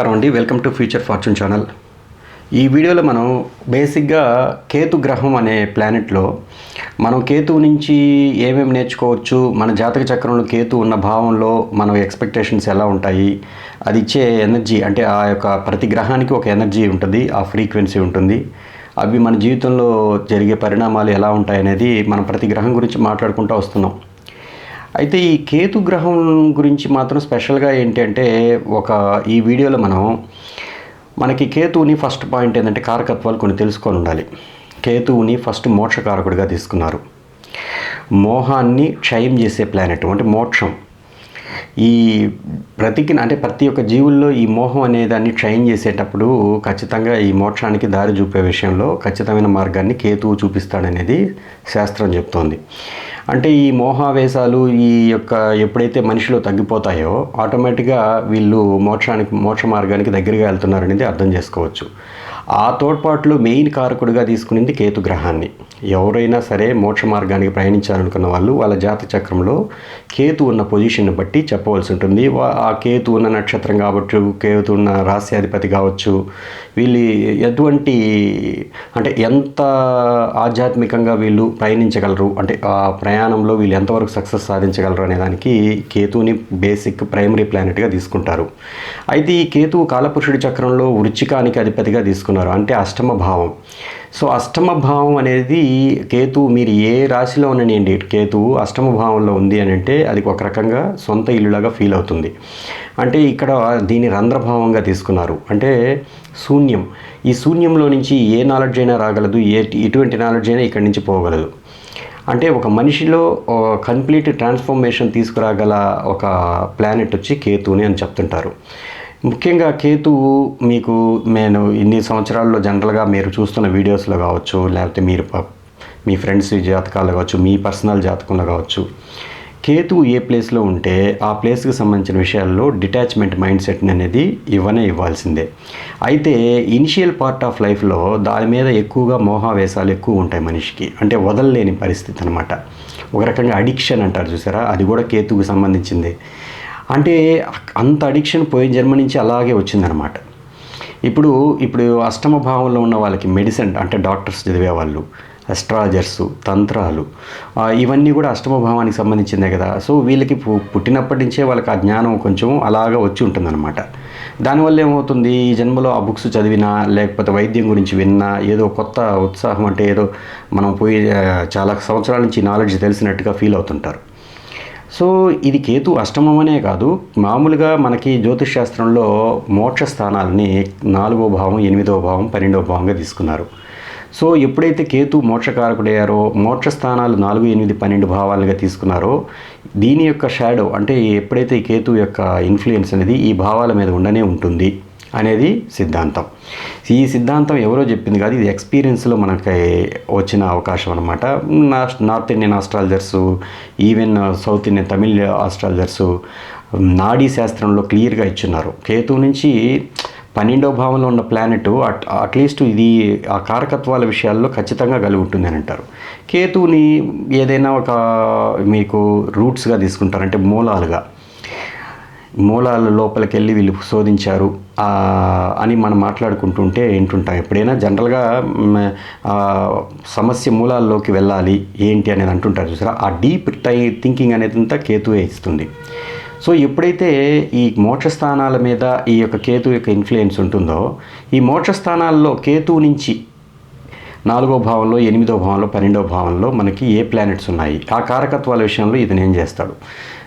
నమస్కారం అండి. Welcome to future fortune channel ఈ వీడియోలో మనం బేసిక్గా కేతు గ్రహం అనే ప్లానెట్లో మనం కేతువు నుంచి ఏమేమి నేర్చుకోవచ్చు మన జాతక చక్రంలో కేతు ఉన్న భావంలో మన ఎక్స్పెక్టేషన్స్ ఎలా ఉంటాయి అది ఇచ్చే ఎనర్జీ అంటే ఆ యొక్క ప్రతి గ్రహానికి ఒక ఎనర్జీ ఉంటుంది ఆ ఫ్రీక్వెన్సీ ఉంటుంది. అవి మన జీవితంలో జరిగే పరిణామాలు ఎలా ఉంటాయి అనేది మనం ప్రతి గ్రహం గురించి మాట్లాడుకుంటూ వస్తున్నాం. అయితే ఈ కేతు గ్రహం గురించి మాత్రం స్పెషల్గా ఏంటంటే ఒక ఈ వీడియోలో మనం మనకి కేతువుని ఫస్ట్ పాయింట్ ఏంటంటే కారకత్వాలు కొన్ని తెలుసుకొని ఉండాలి. కేతువుని ఫస్ట్ మోక్షకారకుడిగా తీసుకున్నారు. మోహాన్ని క్షయం చేసే ప్లానెట్ అంటే మోక్షం. ఈ ప్రతికి అంటే ప్రతి ఒక్క జీవుల్లో ఈ మోహం అనే దాన్ని ట్రైన్ చేసేటప్పుడు ఖచ్చితంగా ఈ మోక్షానికి దారి చూపే విషయంలో ఖచ్చితమైన మార్గాన్ని కేతువు చూపిస్తాడనేది శాస్త్రం చెప్తోంది. అంటే ఈ మోహావేశాలు ఈ యొక్క ఎప్పుడైతే మనిషిలో తగ్గిపోతాయో ఆటోమేటిక్గా వీళ్ళు మోక్షానికి మోక్ష మార్గానికి దగ్గరగా వెళ్తున్నారనేది అర్థం చేసుకోవచ్చు. ఆ తోడ్పాట్లు మెయిన్ కారకుడిగా తీసుకునింది కేతు గ్రహాన్ని ఎవరైనా సరే మోక్ష మార్గానికి ప్రయాణించాలనుకున్న వాళ్ళు వాళ్ళ జాత చక్రంలో కేతు ఉన్న పొజిషన్ని బట్టి చెప్పవలసి ఉంటుంది. వా- ఆ కేతు ఉన్న నక్షత్రం కావచ్చు కేతు ఉన్న రాస్యాధిపతి కావచ్చు వీళ్ళు ఎటువంటి అంటే ఎంత ఆధ్యాత్మికంగా వీళ్ళు ప్రయాణించగలరు అంటే ఆ ప్రయాణంలో వీళ్ళు ఎంతవరకు సక్సెస్ సాధించగలరు అనే దానికి కేతువుని బేసిక్ ప్రైమరీ ప్లానెట్గా తీసుకుంటారు. అయితే ఈ కేతువు కాలపురుషుడి చక్రంలో వృచ్చికానికి అధిపతిగా తీసుకున్నారు అంటే అష్టమ భావం. సో అష్టమ భావం అనేది కేతు మీరు ఏ రాశిలో ఉండనియండి కేతువు అష్టమ భావంలో ఉంది అని అంటే అది ఒక రకంగా సొంత ఇల్లులాగా ఫీల్ అవుతుంది. అంటే ఇక్కడ దీని రంధ్రభావంగా తీసుకున్నారు. అంటే శూన్యం. ఈ శూన్యంలో నుంచి ఏ నాలెడ్జ్ అయినా రాగలదు ఏ ఎటువంటి నాలెడ్జ్ అయినా ఇక్కడి నుంచి పోగలదు. అంటే ఒక మనిషిలో కంప్లీట్ ట్రాన్స్ఫర్మేషన్ తీసుకురాగల ఒక ప్లానెట్ వచ్చి కేతుని అని చెప్తుంటారు. ముఖ్యంగా కేతువు మీకు నేను ఇన్ని సంవత్సరాల్లో జనరల్గా మీరు చూస్తున్న వీడియోస్లో కావచ్చు లేకపోతే మీరు మీ ఫ్రెండ్స్ జాతకాలు కావచ్చు మీ పర్సనల్ జాతకంలో కావచ్చు కేతువు ఏ ప్లేస్లో ఉంటే ఆ ప్లేస్కి సంబంధించిన విషయాల్లో డిటాచ్మెంట్ మైండ్ సెట్ని అనేది ఇవ్వనే ఇవ్వాల్సిందే. అయితే ఇనిషియల్ పార్ట్ ఆఫ్ లైఫ్లో దాని మీద ఎక్కువగా మోహావేశాలు ఎక్కువ ఉంటాయి మనిషికి. అంటే వదలలేని పరిస్థితి అనమాట ఒక రకంగా అడిక్షన్ అంటారు చూసారా? అది కూడా కేతువుకి సంబంధించింది. అంటే అంత అడిక్షన్ పోయిన జన్మ నుంచి అలాగే వచ్చిందనమాట ఇప్పుడు ఇప్పుడు అష్టమ భావంలో ఉన్న వాళ్ళకి మెడిసిన్ అంటే డాక్టర్స్ చదివే వాళ్ళు అస్ట్రాలజర్స్ తంత్రాలు ఇవన్నీ కూడా అష్టమ భావానికి సంబంధించిందే కదా. సో వీళ్ళకి పు- పుట్టినప్పటి నుంచే వాళ్ళకి ఆ జ్ఞానం కొంచెం అలాగా వచ్చి ఉంటుందన్నమాట. దానివల్ల ఏమవుతుంది? ఈ జన్మలో ఆ బుక్స్ చదివినా లేకపోతే వైద్యం గురించి విన్నా ఏదో కొత్త ఉత్సాహం అంటే ఏదో మనం పోయి చాలా సంవత్సరాల నుంచి నాలెడ్జ్ తెలిసినట్టుగా ఫీల్ అవుతుంటారు. సో ఇది కేతు అష్టమమనే కాదు. మామూలుగా మనకి జ్యోతిష్ శాస్త్రంలో మోక్ష స్థానాలని నాలుగో భావం ఎనిమిదో భావం పన్నెండో భావంగా తీసుకున్నారు. సో ఎప్పుడైతే కేతు మోక్షకారకుడయ్యారో మోక్ష స్థానాలు నాలుగు ఎనిమిది పన్నెండు భావాలుగా తీసుకున్నారో దీని యొక్క షాడో అంటే ఎప్పుడైతే కేతు యొక్క ఇన్ఫ్లుయెన్స్ అనేది ఈ భావాల మీద ఉండనే ఉంటుంది. అనేది సిద్ధాంతం. ఈ సిద్ధాంతం ఎవరో చెప్పింది కాదు ఇది ఎక్స్పీరియన్స్లో మనకి వచ్చిన అవకాశం అనమాట north Indian astrologers even south Indian Tamil astrologers నాడీ శాస్త్రంలో క్లియర్గా ఇచ్చున్నారు. కేతు నుంచి పన్నెండో భావంలో ఉన్న ప్లానెట్ అట్ అట్లీస్ట్ ఇది ఆ కారకత్వాల విషయాల్లో ఖచ్చితంగా కలిగి ఉంటుంది అని అంటారు. కేతువుని ఏదైనా ఒక మీకు రూట్స్గా తీసుకుంటారు అంటే మూలాలుగా. మూలాల లోపలికి వెళ్ళి వీళ్ళు శోధించారు అని మనం మాట్లాడుకుంటుంటే ఏంటుంటాం ఎప్పుడైనా జనరల్గా సమస్య మూలాల్లోకి వెళ్ళాలి. ఏంటి అనేది అంటుంటారు చూసారా? ఆ డీప్ టై థింకింగ్ అనేది అంతా కేతువే ఇస్తుంది. సో ఎప్పుడైతే ఈ మోక్ష స్థానాల మీద ఈ యొక్క కేతు యొక్క ఇన్ఫ్లుయెన్స్ ఉంటుందో ఈ మోక్ష స్థానాల్లో కేతువు నుంచి నాలుగో భావంలో ఎనిమిదో భావంలో పన్నెండో భావంలో మనకి ఏ ప్లానెట్స్ ఉన్నాయి? ఆ కారకత్వాల విషయంలో ఇతను ఏం చేస్తాడు?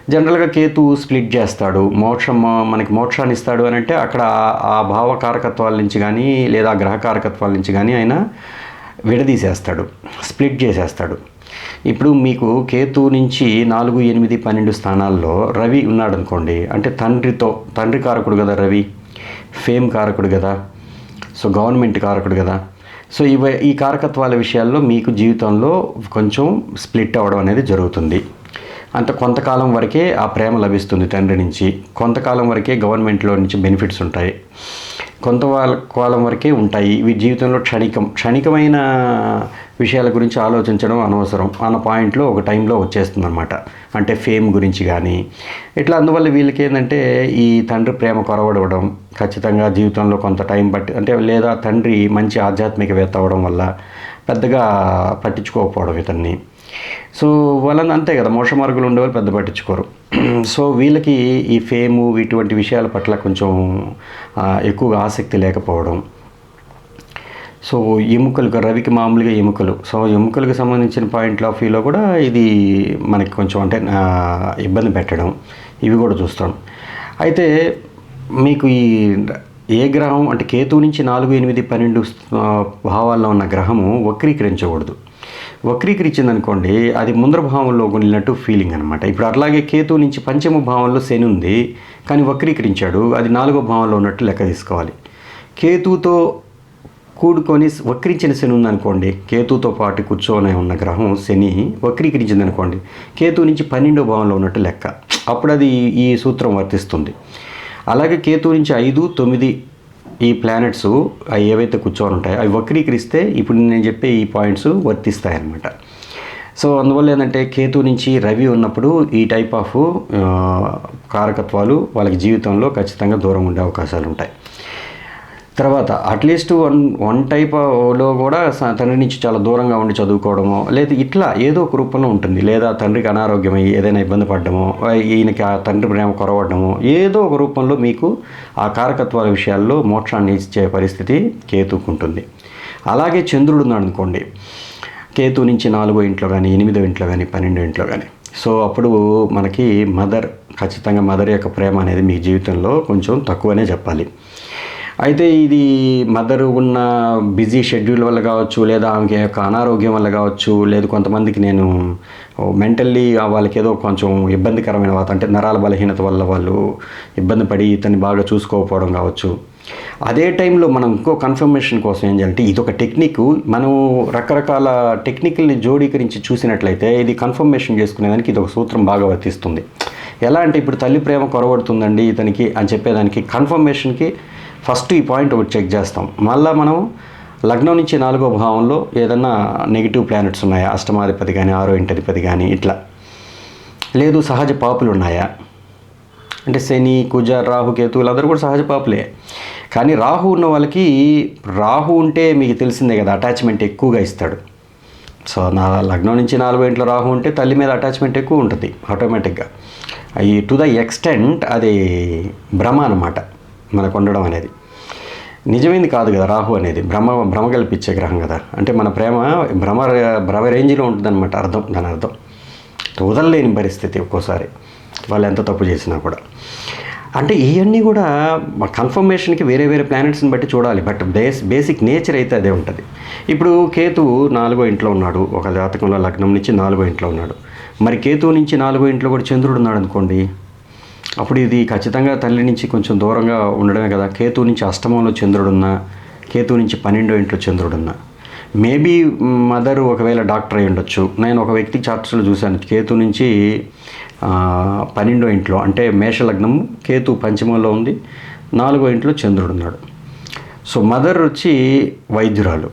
జనరల్గా కేతు స్ప్లిట్ చేస్తాడు. మోక్షం మనకి మోక్షాన్ని ఇస్తాడు అని అంటే అక్కడ ఆ- భావకారకత్వాల భావ కారకత్వాల నుంచి కానీ లేదా గ్రహకారకత్వాల గ్రహ కారకత్వాల నుంచి కానీ ఆయన విడదీసేస్తాడు. స్ప్లిట్ చేసేస్తాడు. ఇప్పుడు మీకు కేతు నుంచి నాలుగు ఎనిమిది పన్నెండు స్థానాల్లో రవి ఉన్నాడు అనుకోండి అంటే తండ్రితో తండ్రి కారకుడు కదా రవి ఫేమ్ కారకుడు కదా సో గవర్నమెంట్ కారకుడు కదా. సో ఇవ ఈ కారకత్వాల విషయాల్లో మీకు జీవితంలో కొంచెం స్ప్లిట్ అవ్వడం అనేది జరుగుతుంది. అంత కొంతకాలం వరకే ఆ ప్రేమ లభిస్తుంది తండ్రి నుంచి. కొంతకాలం వరకే గవర్నమెంట్లో నుంచి బెనిఫిట్స్ ఉంటాయి. కొంత కాలం వరకే ఉంటాయి. ఇవి జీవితంలో క్షణికం క్షణికమైన విషయాల గురించి ఆలోచించడం అనవసరం. అన్న పాయింట్లో ఒక టైంలో వచ్చేస్తుంది అనమాట అంటే ఫేమ్ గురించి కానీ ఇట్లా అందువల్ల వీళ్ళకి ఏంటంటే ఈ తండ్రి ప్రేమ కొరవడవడం ఖచ్చితంగా జీవితంలో కొంత టైం పట్టి అంటే లేదా తండ్రి మంచి ఆధ్యాత్మికవేత్త అవ్వడం వల్ల పెద్దగా పట్టించుకోకపోవడం ఇతన్ని. సో వాళ్ళని అంతే కదా మోష మార్గులు ఉండేవాళ్ళు పెద్ద పట్టించుకోరు. సో వీళ్ళకి ఈ ఫేము ఇటువంటి విషయాల పట్ల కొంచెం ఎక్కువగా ఆసక్తి లేకపోవడం. సో ఎముకలు రవికి మామూలుగా ఎముకలు. సో ఎముకలకు సంబంధించిన పాయింట్ ఆఫ్ వ్యూలో కూడా ఇది మనకి కొంచెం అంటే ఇబ్బంది పెట్టడం. ఇవి కూడా చూస్తాం. అయితే మీకు ఈ ఏ గ్రహం అంటే కేతు నుంచి నాలుగు ఎనిమిది పన్నెండు భావాల్లో ఉన్న గ్రహము వక్రీకరించకూడదు. వక్రీకరించింది అనుకోండి అది ముందర భావంలో వెళ్ళినట్టు ఫీలింగ్ అనమాట ఇప్పుడు అట్లాగే కేతు నుంచి పంచమ భావంలో శని ఉంది కానీ వక్రీకరించాడు అది నాలుగో భావంలో ఉన్నట్టు లెక్క తీసుకోవాలి. కేతుతో కూడుకొని వక్రించిన శని ఉందనుకోండి కేతుతో పాటు కూర్చొని ఉన్న గ్రహం శని వక్రీకరించింది అనుకోండి కేతు నుంచి పన్నెండో భావంలో ఉన్నట్టు లెక్క. అప్పుడు అది ఈ సూత్రం వర్తిస్తుంది. అలాగే కేతు నుంచి ఐదు తొమ్మిది ఈ ప్లానెట్స్ అవి ఏవైతే కూర్చొని ఉంటాయో అవి వక్రీకరిస్తే ఇప్పుడు నేను చెప్పే ఈ పాయింట్స్ వర్తిస్తాయన్నమాట. సో అందువల్ల ఏంటంటే కేతు నుంచి రవి ఉన్నప్పుడు ఈ టైప్ ఆఫ్ కారకత్వాలు వాళ్ళకి జీవితంలో ఖచ్చితంగా దూరం ఉండే అవకాశాలు ఉంటాయి. తర్వాత అట్లీస్ట్ వన్ వన్ టైప్లో కూడా తండ్రి నుంచి చాలా దూరంగా ఉండి చదువుకోవడమో లేదా ఇట్లా ఏదో ఒక రూపంలో ఉంటుంది. లేదా తండ్రికి అనారోగ్యమై ఏదైనా ఇబ్బంది పడ్డమో ఈయనకి ఆ తండ్రి ప్రేమ కొరవడమో ఏదో ఒక రూపంలో మీకు ఆ కారకత్వాల విషయాల్లో మోక్షాన్ని ఇచ్చే పరిస్థితి కేతుకు ఉంటుంది అలాగే చంద్రుడు ఉన్నాడు అనుకోండి కేతు నుంచి నాలుగో ఇంట్లో కానీ ఎనిమిదో ఇంట్లో కానీ పన్నెండో ఇంట్లో కానీ సో అప్పుడు మనకి మదర్ ఖచ్చితంగా మదర్ యొక్క ప్రేమ అనేది మీ జీవితంలో కొంచెం తక్కువనే చెప్పాలి. అయితే ఇది మదర్ ఉన్న బిజీ షెడ్యూల్ వల్ల కావచ్చు లేదా ఆమెకి యొక్క అనారోగ్యం వల్ల కావచ్చు లేదు కొంతమందికి నేను మెంటల్లీ వాళ్ళకి ఏదో కొంచెం ఇబ్బందికరమైన వాత అంటే నరాల బలహీనత వల్ల వాళ్ళు ఇబ్బంది పడి ఇతన్ని బాగా చూసుకోకపోవడం కావచ్చు. అదే టైంలో మనం ఇంకో కన్ఫర్మేషన్ కోసం ఏం చేయాలంటే ఇది ఒక టెక్నిక్ మనం రకరకాల టెక్నికల్ని జోడీకరించి చూసినట్లయితే ఇది కన్ఫర్మేషన్ చేసుకునేదానికి ఇది ఒక సూత్రం బాగా వర్తిస్తుంది. ఎలా అంటే ఇప్పుడు తల్లి ప్రేమ కొరబడుతుందండి ఇతనికి అని చెప్పేదానికి కన్ఫర్మేషన్కి ఫస్ట్ ఈ పాయింట్ ఒకటి చెక్ చేస్తాం. మళ్ళీ మనం లగ్నం నుంచి నాలుగో భావంలో ఏదన్నా నెగిటివ్ ప్లానెట్స్ ఉన్నాయా? అష్టమాధిపతి కానీ ఆరో ఇంటధిపతి కానీ ఇట్లా. లేదు సహజ పాపులు ఉన్నాయా? అంటే శని కుజ రాహు కేతు వీళ్ళందరూ కూడా సహజ పాపులే. కానీ రాహు ఉన్న వాళ్ళకి రాహు ఉంటే మీకు తెలిసిందే కదా అటాచ్మెంట్ ఎక్కువగా ఇస్తాడు. సో నా లగ్నం నుంచి నాలుగో ఇంట్లో రాహు ఉంటే తల్లి మీద అటాచ్మెంట్ ఎక్కువ ఉంటుంది ఆటోమేటిక్గా. ఈ టు ద ఎక్స్టెంట్ అది భ్రమ అనమాట మనకు ఉండడం అనేది. నిజమైంది కాదు కదా రాహు అనేది. భ్రమ భ్రమ కల్పించే గ్రహం కదా. అంటే మన ప్రేమ భ్రమ భ్రమ రేంజ్లో ఉంటుందన్నమాట అర్థం దాని అర్థం. వదలలేని పరిస్థితి ఒక్కోసారి వాళ్ళు ఎంత తప్పు చేసినా కూడా. అంటే ఇవన్నీ కూడా కన్ఫర్మేషన్కి వేరే వేరే ప్లానెట్స్ని బట్టి చూడాలి. బట్ బేస్ బేసిక్ నేచర్ అయితే అదే ఉంటుంది. ఇప్పుడు కేతు నాలుగో ఇంట్లో ఉన్నాడు. ఒక జాతకంలో లగ్నం నుంచి నాలుగో ఇంట్లో ఉన్నాడు. మరి కేతు నుంచి నాలుగో ఇంట్లో కూడా చంద్రుడు ఉన్నాడు అనుకోండి అప్పుడు ఇది ఖచ్చితంగా తల్లి నుంచి కొంచెం దూరంగా ఉండడమే కదా. కేతు నుంచి అష్టమంలో చంద్రుడున్నా కేతు నుంచి పన్నెండో ఇంట్లో చంద్రుడున్నా. మేబీ మదర్ ఒకవేళ డాక్టర్ అయి ఉండొచ్చు. నేను ఒక వ్యక్తి చార్ట్స్లో చూశాను. కేతు నుంచి పన్నెండో ఇంట్లో అంటే మేషలగ్నం కేతు పంచమంలో ఉంది నాలుగో ఇంట్లో చంద్రుడు ఉన్నాడు సో మదర్ వచ్చి వైద్యురాలు.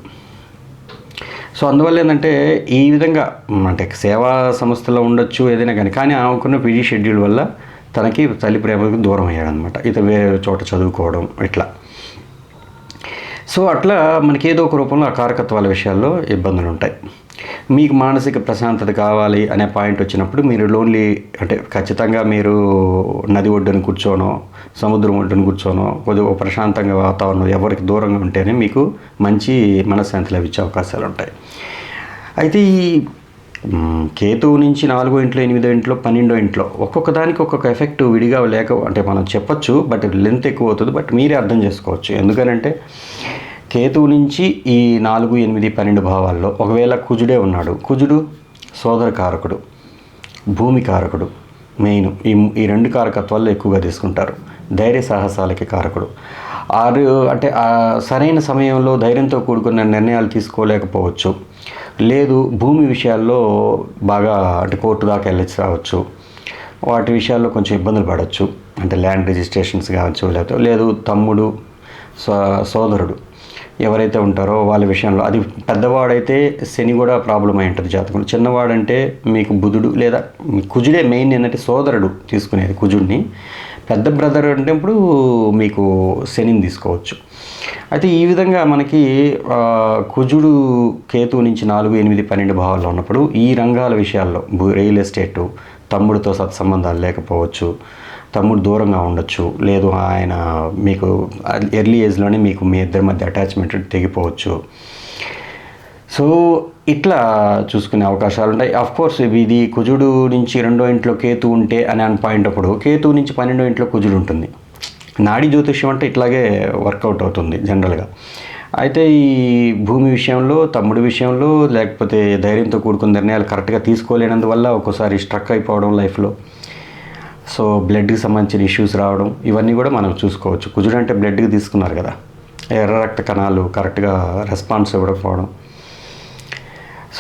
సో అందువల్ల ఏంటంటే ఈ విధంగా అంటే సేవా సంస్థలో ఉండొచ్చు ఏదైనా కానీ కానీ ఆమెకున్న పీజీ షెడ్యూల్ వల్ల తనకి తల్లి ప్రేమకు దూరం అయ్యాడనమాట. ఇతను వేరే చోట చదువుకోవడం ఇట్లా. సో అట్లా మనకి ఏదో ఒక రూపంలో ఆ కారకత్వాల విషయాల్లో ఇబ్బందులు ఉంటాయి మీకు మానసిక ప్రశాంతత కావాలి అనే పాయింట్ వచ్చినప్పుడు మీరు లోన్లీ అంటే ఖచ్చితంగా మీరు నది ఒడ్డున కూర్చోనో సముద్రం ఒడ్డున కూర్చోనో కొద్దిగా ప్రశాంతంగా వాతావరణం ఎవరికి దూరంగా ఉంటేనే మీకు మంచి మనశ్శాంతి లభించే అవకాశాలు ఉంటాయి అయితే ఈ కేతువు నుంచి నాలుగో ఇంట్లో ఎనిమిదో ఇంట్లో పన్నెండో ఇంట్లో ఒక్కొక్క దానికి ఒక్కొక్క ఎఫెక్ట్ విడిగా లేక అంటే మనం చెప్పొచ్చు బట్ లెంత్ ఎక్కువ అవుతుంది బట్ మీరే అర్థం చేసుకోవచ్చు. ఎందుకనంటే కేతువు నుంచి ఈ నాలుగు ఎనిమిది పన్నెండు భావాల్లో ఒకవేళ కుజుడే ఉన్నాడు కుజుడు సోదర కారకుడు భూమి కారకుడు మెయిన్ ఈ ఈ రెండు కారకత్వాల్లో ఎక్కువగా తీసుకుంటారు. ధైర్య సాహసాలకి కారకుడు. ఆరు అంటే సరైన సమయంలో ధైర్యంతో కూడుకున్న నిర్ణయాలు తీసుకోలేకపోవచ్చు. లేదు భూమి విషయాల్లో బాగా అంటే కోర్టు దాకా వెళ్ళొచ్చు రావచ్చు. వాటి విషయాల్లో కొంచెం ఇబ్బందులు పడవచ్చు అంటే ల్యాండ్ రిజిస్ట్రేషన్స్ కావచ్చు లేకపోతే లేదు తమ్ముడు సో సోదరుడు ఎవరైతే ఉంటారో వాళ్ళ విషయంలో. అది పెద్దవాడైతే శని కూడా ప్రాబ్లం అయి ఉంటుంది జాతకం చిన్నవాడంటే మీకు బుధుడు లేదా కుజుడే మెయిన్ ఏంటంటే సోదరుడు తీసుకునేది కుజుడిని. పెద్ద బ్రదర్ అంటేప్పుడు మీకు శనిని తీసుకోవచ్చు. అయితే ఈ విధంగా మనకి కుజుడు కేతు నుంచి నాలుగు ఎనిమిది పన్నెండు భావాల్లో ఉన్నప్పుడు ఈ రంగాల విషయాల్లో రియల్ ఎస్టేటు తమ్ముడితో సత్సంబంధాలు లేకపోవచ్చు తమ్ముడు దూరంగా ఉండొచ్చు లేదు ఆయన మీకు ఎర్లీ ఏజ్లోనే మీకు మీ ఇద్దరి మధ్య అటాచ్మెంట్ తెగిపోవచ్చు సో ఇట్లా చూసుకునే అవకాశాలు ఉంటాయి అఫ్ కోర్స్ ఇది కుజుడు నుంచి రెండో ఇంట్లో కేతు ఉంటే అని అని పాయింట్ అప్పుడు కేతు నుంచి పన్నెండో ఇంట్లో కుజుడు ఉంటుంది. నాడి జ్యోతిష్యం అంటే ఇట్లాగే వర్కౌట్ అవుతుంది జనరల్గా అయితే ఈ భూమి విషయంలో తమ్ముడి విషయంలో లేకపోతే ధైర్యంతో కూడుకున్న నిర్ణయాలు కరెక్ట్గా తీసుకోలేనందువల్ల ఒక్కోసారి స్ట్రక్ అయిపోవడం లైఫ్లో. సో బ్లడ్కి సంబంధించిన ఇష్యూస్ రావడం ఇవన్నీ కూడా మనం చూసుకోవచ్చు. కుజుడు అంటే బ్లడ్కి తీసుకున్నారు కదా. ఎర్ర రక్త కణాలు కరెక్ట్గా రెస్పాన్స్ ఇవ్వకపోవడం.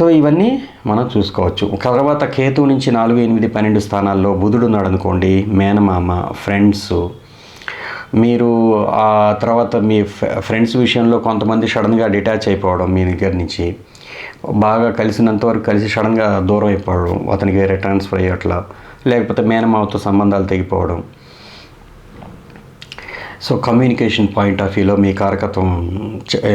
సో ఇవన్నీ మనం చూసుకోవచ్చు. తర్వాత కేతు నుంచి నాలుగు ఎనిమిది పన్నెండు స్థానాల్లో బుధుడు ఉన్నాడు అనుకోండి మేనమామ ఫ్రెండ్స్ మీరు ఆ తర్వాత మీ ఫ్రెండ్స్ విషయంలో కొంతమంది సడన్గా డిటాచ్ అయిపోవడం మీ దగ్గర నుంచి బాగా కలిసినంత వరకు కలిసి సడన్గా దూరం అయిపోవడం అతనికి వేరే ట్రాన్స్ఫర్ లేకపోతే మేనమావతో సంబంధాలు తెగిపోవడం సో కమ్యూనికేషన్ పాయింట్ ఆఫ్ వ్యూలో మీ కారకత్వం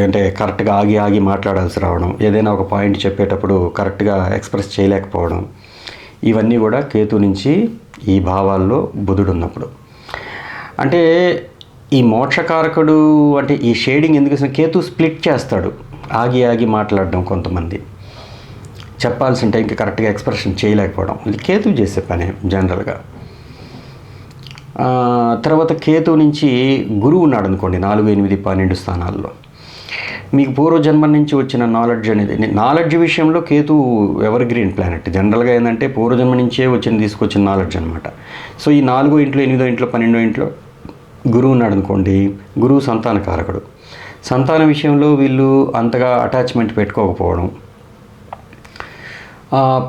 అంటే కరెక్ట్గా ఆగి ఆగి మాట్లాడాల్సి రావడం ఏదైనా ఒక పాయింట్ చెప్పేటప్పుడు కరెక్ట్గా ఎక్స్ప్రెస్ చేయలేకపోవడం ఇవన్నీ కూడా కేతు నుంచి ఈ భావాల్లో బుధుడు ఉన్నప్పుడు అంటే ఈ మోక్షకారకుడు అంటే ఈ షేడింగ్ ఎందుకు కేతు స్ప్లిట్ చేస్తాడు ఆగి ఆగి మాట్లాడడం కొంతమంది. చెప్పాల్సి ఉంటే ఇంకా కరెక్ట్గా ఎక్స్ప్రెషన్ చేయలేకపోవడం. ఇది కేతు చేసే పని జనరల్గా. తర్వాత కేతు నుంచి గురువు ఉన్నాడు అనుకోండి నాలుగు ఎనిమిది పన్నెండు స్థానాల్లో. మీకు పూర్వజన్మ నుంచి వచ్చిన నాలెడ్జ్ అనేది నాలెడ్జ్ విషయంలో కేతు ఎవర్ గ్రీన్ ప్లానెట్ జనరల్గా ఏంటంటే పూర్వజన్మ నుంచే వచ్చిన తీసుకొచ్చిన నాలెడ్జ్ అనమాట సో ఈ నాలుగో ఇంట్లో ఎనిమిదో ఇంట్లో పన్నెండో ఇంట్లో గురువు ఉన్నాడు అనుకోండి గురువు సంతాన కారకుడు సంతాన విషయంలో వీళ్ళు అంతగా అటాచ్మెంట్ పెట్టుకోకపోవడం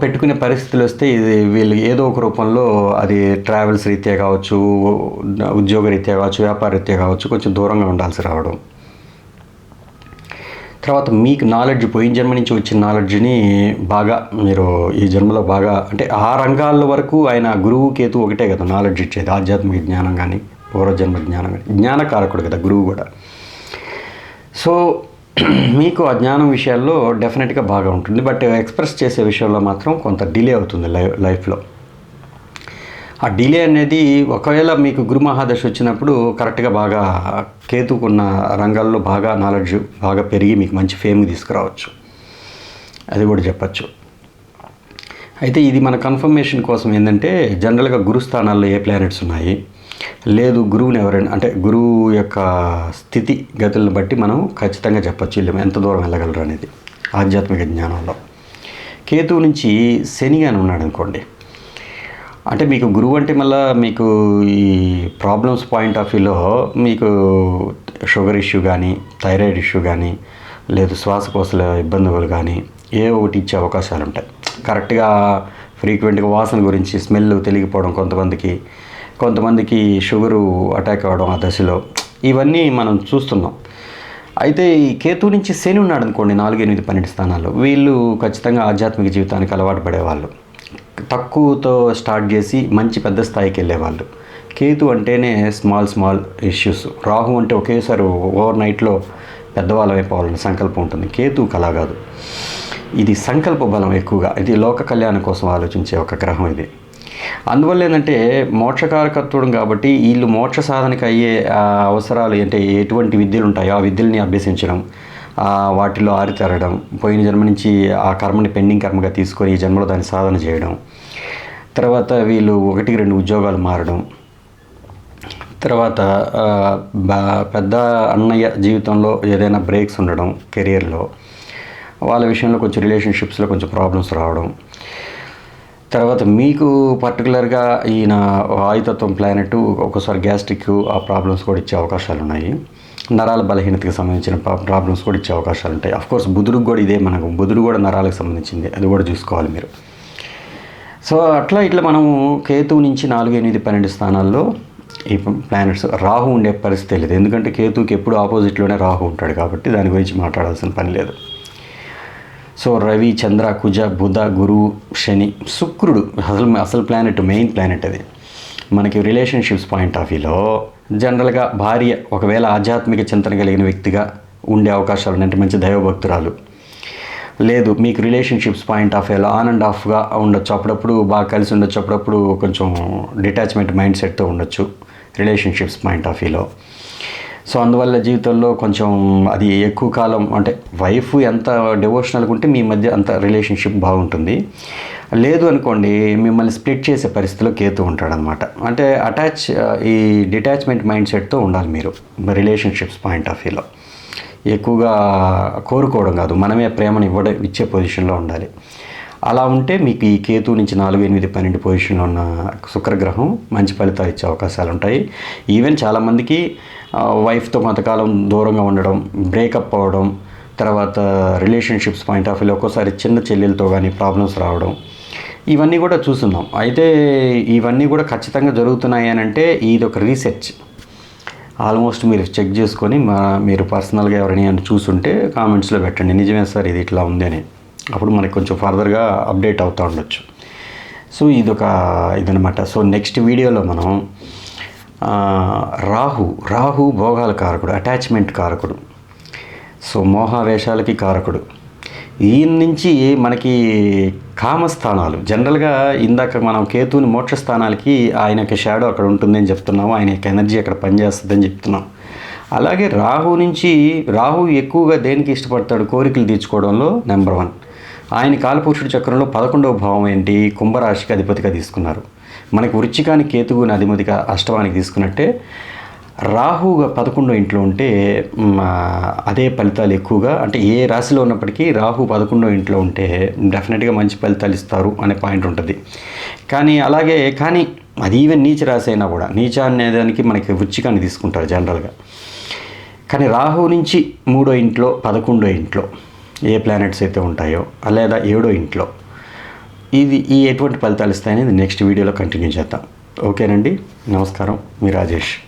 పెట్టుకునే పరిస్థితులు వస్తే ఇది వీళ్ళు ఏదో ఒక రూపంలో అది ట్రావెల్స్ రీత్యా కావచ్చు ఉద్యోగ రీత్యా కావచ్చు వ్యాపార రీత్యా కావచ్చు కొంచెం దూరంగా ఉండాల్సి రావడం. తర్వాత మీకు నాలెడ్జ్ పోయిన జన్మ నుంచి వచ్చిన నాలెడ్జ్ని బాగా మీరు ఈ జన్మలో బాగా అంటే ఆ రంగాల వరకు ఆయన గురువు కేతు ఒకటే కదా నాలెడ్జ్ ఇచ్చేది ఆధ్యాత్మిక జ్ఞానం కానీ పూర్వజన్మ జ్ఞానం కానీ జ్ఞానకారకుడు కదా గురువు కూడా. సో మీకు ఆ జ్ఞానం విషయాల్లో డెఫినెట్గా బాగా ఉంటుంది. బట్ ఎక్స్ప్రెస్ చేసే విషయంలో మాత్రం కొంత డిలే అవుతుంది లై లైఫ్లో. ఆ డిలే అనేది ఒకవేళ మీకు గురు మహాదశ వచ్చినప్పుడు కరెక్ట్గా బాగా కేతుకున్న రంగాల్లో బాగా నాలెడ్జ్ బాగా పెరిగి మీకు మంచి ఫేమ్ తీసుకురావచ్చు. అది కూడా చెప్పచ్చు. అయితే ఇది మన కన్ఫర్మేషన్ కోసం ఏంటంటే జనరల్గా గురు స్థానాల్లో ఏ ప్లానెట్స్ ఉన్నాయి? లేదు గురువుని ఎవరైనా అంటే గురువు యొక్క స్థితి గతులను బట్టి మనం ఖచ్చితంగా చెప్పచ్చు వీళ్ళు ఎంత దూరం వెళ్ళగలరు అనేది ఆధ్యాత్మిక జ్ఞానంలో. కేతువు నుంచి శని అని ఉన్నాడు అనుకోండి. అంటే మీకు గురువు అంటే మళ్ళీ మీకు ఈ ప్రాబ్లమ్స్ పాయింట్ ఆఫ్ వ్యూలో మీకు షుగర్ ఇష్యూ కానీ థైరాయిడ్ ఇష్యూ కానీ లేదు శ్వాసకోశల ఇబ్బందులు కానీ ఏ ఒకటి ఇచ్చే అవకాశాలు ఉంటాయి. కరెక్ట్గా ఫ్రీక్వెంట్గా వాసన గురించి స్మెల్ తెలియకపోవడం కొంతమందికి కొంతమందికి షుగరు అటాక్ అవ్వడం ఆ దశలో. ఇవన్నీ మనం చూస్తున్నాం. అయితే ఈ కేతు నుంచి శని ఉన్నాడు అనుకోండి నాలుగు ఎనిమిది పన్నెండు స్థానాలు వీళ్ళు ఖచ్చితంగా ఆధ్యాత్మిక జీవితానికి అలవాటు పడేవాళ్ళు. తక్కువతో స్టార్ట్ చేసి మంచి పెద్ద స్థాయికి వెళ్ళేవాళ్ళు. కేతు అంటేనే స్మాల్ స్మాల్ ఇష్యూస్. రాహు అంటే ఒకేసారి ఓవర్ నైట్లో పెద్దవాళ్ళం అయిపోవాలని సంకల్పం ఉంటుంది. కేతు కళ కాదు. ఇది సంకల్ప బలం ఎక్కువగా. ఇది లోక కళ్యాణం కోసం ఆలోచించే ఒక గ్రహం ఇది. అందువల్ల ఏంటంటే మోక్షకారకత్వం కాబట్టి వీళ్ళు మోక్ష సాధనకు అయ్యే అవసరాలు అంటే ఎటువంటి విద్యలు ఉంటాయో ఆ విద్యల్ని అభ్యసించడం వాటిలో ఆరితేరడం పోయిన జన్మ నుంచి ఆ కర్మని పెండింగ్ కర్మగా తీసుకొని ఈ జన్మలో దాన్ని సాధన చేయడం తర్వాత వీళ్ళు ఒకటికి రెండు ఉద్యోగాలు మారడం తర్వాత పెద్ద అన్నయ్య జీవితంలో ఏదైనా బ్రేక్స్ ఉండడం కెరియర్లో వాళ్ళ విషయంలో కొంచెం రిలేషన్షిప్స్లో కొంచెం ప్రాబ్లమ్స్ రావడం తర్వాత మీకు పర్టికులర్గా ఈయన వాయుతత్వం ప్లానెట్ ఒక్కోసారి గ్యాస్ట్రిక్ ఆ ప్రాబ్లమ్స్ కూడా ఇచ్చే అవకాశాలు ఉన్నాయి. నరాల బలహీనతకి సంబంధించిన ప్రాబ్లమ్స్ కూడా ఇచ్చే అవకాశాలు ఉంటాయి. కోర్స్ బుధుడికి కూడా ఇదే మనకు. బుధుడు కూడా నరాలకు సంబంధించింది. అది కూడా చూసుకోవాలి మీరు. సో అట్లా ఇట్లా మనము కేతువు నుంచి నాలుగు ఎనిమిది పన్నెండు స్థానాల్లో ఈ ప్లానెట్స్ రాహు ఉండే పరిస్థితి లేదు. ఎందుకంటే కేతుకి ఎప్పుడు ఆపోజిట్లోనే రాహు ఉంటాడు కాబట్టి దాని గురించి మాట్లాడాల్సిన పని లేదు. సో రవి చంద్ర కుజ బుధ గురు శని శుక్రుడు. అసలు అసలు ప్లానెట్ మెయిన్ ప్లానెట్ అది. మనకి రిలేషన్షిప్స్ పాయింట్ ఆఫ్ వ్యూలో జనరల్గా భార్య ఒకవేళ ఆధ్యాత్మిక చింతన కలిగిన వ్యక్తిగా ఉండే అవకాశాలు ఉన్నాయి. అంటే మంచి దైవభక్తురాలు. లేదు మీకు రిలేషన్షిప్స్ పాయింట్ ఆఫ్ వ్యూలో ఆన్ అండ్ ఆఫ్గా ఉండొచ్చు. అప్పుడప్పుడు బాగా కలిసి ఉండొచ్చు. అప్పుడప్పుడు కొంచెం డిటాచ్మెంట్ మైండ్ సెట్తో ఉండొచ్చు. రిలేషన్షిప్స్ పాయింట్ ఆఫ్ వ్యూలో సో అందువల్ల జీవితంలో కొంచెం అది ఎక్కువ కాలం అంటే వైఫ్ ఎంత డివోషనల్గా ఉంటే మీ మధ్య అంత రిలేషన్షిప్ బాగుంటుంది. లేదు అనుకోండి మిమ్మల్ని స్ప్లిట్ చేసే పరిస్థితిలో కేతు ఉంటాడనమాట. అంటే అటాచ్ ఈ డిటాచ్మెంట్ మైండ్ సెట్తో ఉండాలి మీరు రిలేషన్షిప్స్ పాయింట్ ఆఫ్ వ్యూలో. ఎక్కువగా కోరుకోవడం కాదు మనమే ప్రేమను ఇవ్వడం ఇచ్చే పొజిషన్లో ఉండాలి. అలా ఉంటే మీకు ఈ కేతు నుంచి నాలుగు ఎనిమిది పన్నెండు పొజిషన్లో ఉన్న శుక్రగ్రహం మంచి ఫలితాలు ఇచ్చే అవకాశాలు ఉంటాయి. ఈవెన్ చాలామందికి వైఫ్తో కొంతకాలం దూరంగా ఉండడం బ్రేకప్ అవ్వడం తర్వాత రిలేషన్షిప్స్ పాయింట్ ఆఫ్ వ్యూలో ఒక్కోసారి చిన్న చెల్లెలతో కానీ ప్రాబ్లమ్స్ రావడం. ఇవన్నీ కూడా చూస్తున్నాం అయితే ఇవన్నీ కూడా ఖచ్చితంగా జరుగుతున్నాయి అని అంటే ఇది ఒక రీసెర్చ్ ఆల్మోస్ట్ మీరు చెక్ చేసుకొని మా మీరు పర్సనల్గా ఎవరైనా చూసుంటే కామెంట్స్లో పెట్టండి. నిజమే సార్ ఇది ఇట్లా ఉంది అని. అప్పుడు మనకి కొంచెం ఫర్దర్గా అప్డేట్ అవుతూ ఉండొచ్చు. సో ఇది ఒక ఇదనమాట సో నెక్స్ట్ వీడియోలో మనం రాహు రాహు భోగాల కారకుడు అటాచ్మెంట్ కారకుడు. సో మోహావేశాలకి కారకుడు. ఈయన నుంచి మనకి కామస్థానాలు జనరల్గా ఇందాక మనం కేతుని మోక్షస్థానాలకి ఆయన యొక్క షాడో అక్కడ ఉంటుందని చెప్తున్నాము ఆయన యొక్క ఎనర్జీ అక్కడ పనిచేస్తుందని చెప్తున్నాం. అలాగే రాహు నుంచి రాహు ఎక్కువగా దేనికి ఇష్టపడతాడు? కోరికలు తీర్చుకోవడంలో నెంబర్ వన్ ఆయన కాలపురుషుడి చక్రంలో పదకొండవ భావం ఏంటి? కుంభరాశికి అధిపతిగా తీసుకున్నారు. మనకి వృచ్చికాని కేతువుని అధిపతిగా అష్టమానికి తీసుకున్నట్టే రాహుగా పదకొండో ఇంట్లో ఉంటే అదే ఫలితాలు ఎక్కువగా అంటే ఏ రాశిలో ఉన్నప్పటికీ రాహు పదకొండో ఇంట్లో ఉంటే డెఫినెట్గా మంచి ఫలితాలు ఇస్తారు అనే పాయింట్ ఉంటుంది. కానీ అలాగే కానీ అది ఈవెన్ నీచ రాశి అయినా కూడా నీచ అనే దానికి మనకి వృచ్చికాన్ని తీసుకుంటారు జనరల్గా. కానీ రాహు నుంచి మూడో ఇంట్లో పదకొండో ఇంట్లో ఏ ప్లానెట్స్ అయితే ఉంటాయో లేదా ఏడో ఇంట్లో ఇది ఈ ఎటువంటి ఫలితాలు ఇస్తాయనేది నెక్స్ట్ వీడియోలో కంటిన్యూ చేద్దాం. ఓకేనండి? నమస్కారం. మీ రాజేష్.